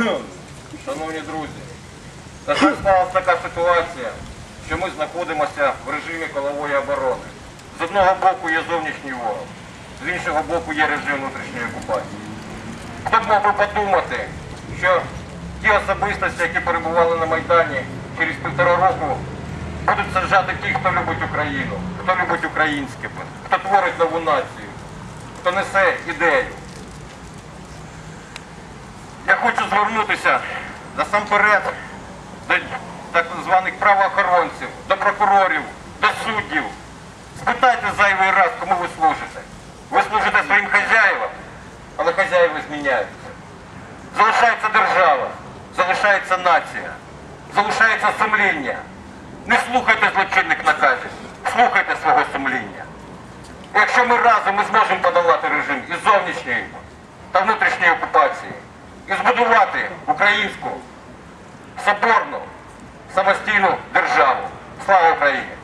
Шановні друзі, на сталася така ситуація, що ми знаходимося в режимі колової оборони. З одного боку є зовнішній ворог, з іншого боку є режим внутрішньої окупації. Хто б мог би подумати, що ті особистості, які перебували на Майдані через півтора року, будуть саджати ті, хто любить Україну, хто любить українське, хто творить нову націю, хто несе ідею. Звернутися насамперед до так званих правоохоронців, до прокурорів, до суддів. Спитайте зайвий раз, кому ви служите. Ви служите своїм хазяївам, але хазяїви зміняються. Залишається держава, залишається нація, залишається сумління. Не слухайте злочинних наказів, слухайте свого сумління. Якщо ми разом ми зможемо подолати режим і зовнішньої та внутрішньої окупації, і збудувати українську соборну самостійну державу. Слава Україні!